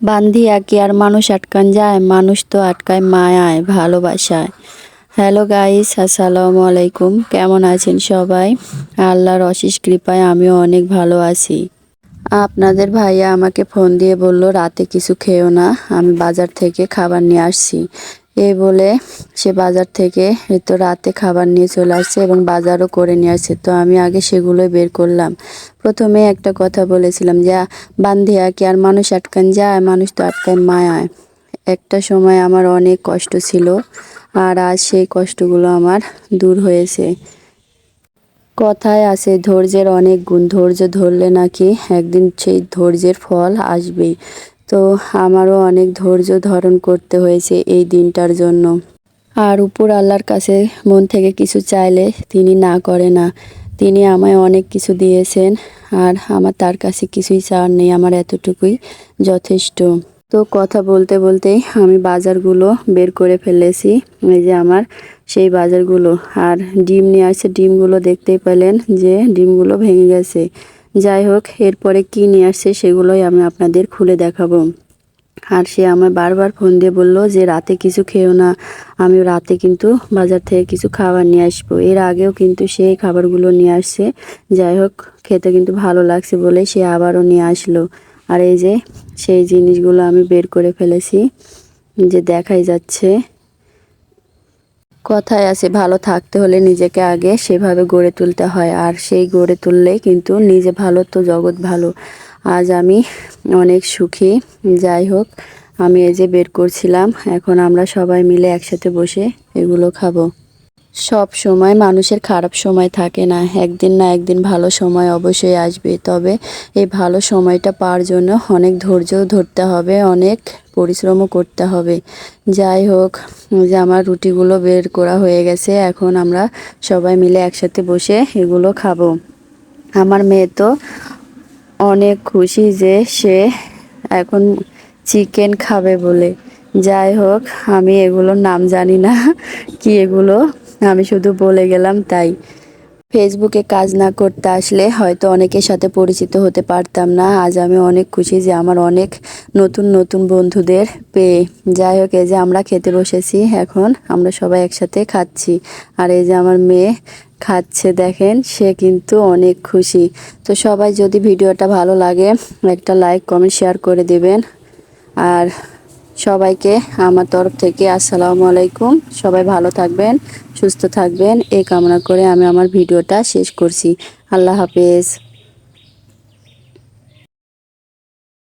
বান্ধিয়া কি আর মানুষ আটকান যায়, মানুষ তো আটকায় মায়ায়, ভালোবাসায়। হ্যালো গাইস আসসালামু আলাইকুম। কেমন আছেন সবাই? আল্লাহর অশেষ কৃপায় আমিও অনেক ভালো আছি। আপনাদের ভাইয়া আমাকে ফোন দিয়ে বলল, রাতে কিছু খেয়েও না, আমি বাজার থেকে খাবার নিয়ে আসছি। এই বলে সে বাজার থেকে তো রাতে খাবার নিয়ে চলে আসছে এবং বাজারও করে নিয়ে আসছে। তো আমি আগে সেগুলোই বের করলাম। প্রথমে একটা কথা বলেছিলাম যে বান্ধিয়া কি আর মানুষ আটকান যায়? মানুষ তো আটকায় মায়ায়। একটা সময় আমার অনেক কষ্ট ছিল আর আজ সেই কষ্টগুলো আমার দূর হয়েছে। কথায় আছে, ধৈর্যের অনেক গুণ, ধৈর্য ধরলে নাকি একদিন সেই ধৈর্যের ফল আসবেই। তো আমারও অনেক ধৈর্য ধারণ করতে হয়েছে এই দিনটার জন্য। আর উপর আল্লাহর কাছে মন থেকে কিছু চাইলে তিনি না করে না। তিনি আমায় অনেক কিছু দিয়েছেন আর আমার তার কাছে কিছুই চাওয়ার নেই, আমার এতটুকুই যথেষ্ট। তো কথা বলতে বলতেই আমি বাজারগুলো বের করে ফেলেছি, এই যে আমার সেই বাজারগুলো। আর ডিম নিয়ে আসছে ডিমগুলো দেখতেই পেলেন যে ডিমগুলো ভেঙে গেছে। যাই হোক, এরপরে কি নিয়ে আসছে সেগুলোই আমি আপনাদের খুলে দেখাবো। আর সে আমায় বারবার ফোন দিয়ে বলল যে, রাতে কিছু খেও না। আমি রাতে কিন্তু বাজার থেকে কিছু খাবার নিয়ে আসব। এর আগেও কিন্তু সে খাবারগুলো নিয়ে আসছে। যাই হোক, খেতে কিন্তু ভালো লাগছে বলে সে আবারও নিয়ে আসলো। আর এই যে, সেই জিনিসগুলো আমি বের করে ফেলেছি, যে দেখাই যাচ্ছে। কথায় আছে, ভালো থাকতে হলে নিজেকে আগে সেভাবে গড়ে তুলতে হয়, আর সেই গড়ে তুললে কিন্তু নিজে ভালো তো জগৎ ভালো। আজ আমি অনেক সুখী। যাই হোক, আমি এই যে বের করছিলাম, এখন আমরা সবাই মিলে একসাথে বসে এগুলো খাব। সব সময় মানুষের খারাপ সময় থাকে না। একদিন না একদিন ভালো সময় অবশ্যই আসবে। তবে এই ভালো সময়টা পাওয়ার জন্য অনেক ধৈর্য ধরতে হবে, অনেক পরিশ্রমও করতে হবে। যাই হোক যে আমার রুটিগুলো বের করা হয়ে গেছে, এখন আমরা সবাই মিলে একসাথে বসে এগুলো খাব। আমার মেয়ে তো অনেক খুশি যে সে এখন চিকেন খাবে বলে। যাই হোক, আমি এগুলোর নাম জানি না, কি এগুলো আমি শুধু বলে গেলাম তাই। ফেসবুকে কাজ না করতে আসলে হয়তো অনেকের সাথে পরিচিত হতে পারতাম না। আজ আমি অনেক খুশি যে আমার অনেক নতুন নতুন বন্ধুদের পেয়ে। যাই হোক, এই যে আমরা খেতে বসেছি এখন, আমরা সবাই একসাথে খাচ্ছি। আর এই যে আমার মেয়ে খাচ্ছে, দেখেন, সে কিন্তু অনেক খুশি। তো সবাই যদি ভিডিওটা ভালো লাগে, একটা লাইক কমেন্ট শেয়ার করে দেবেন। আর সবাইকে আমার তরফ থেকে আসসালামু আলাইকুম। সবাই ভালো থাকবেন, সুস্থ থাকবেন। এই কামনা করে আমি আমার ভিডিওটা শেষ করছি। আল্লাহ হাফেজ।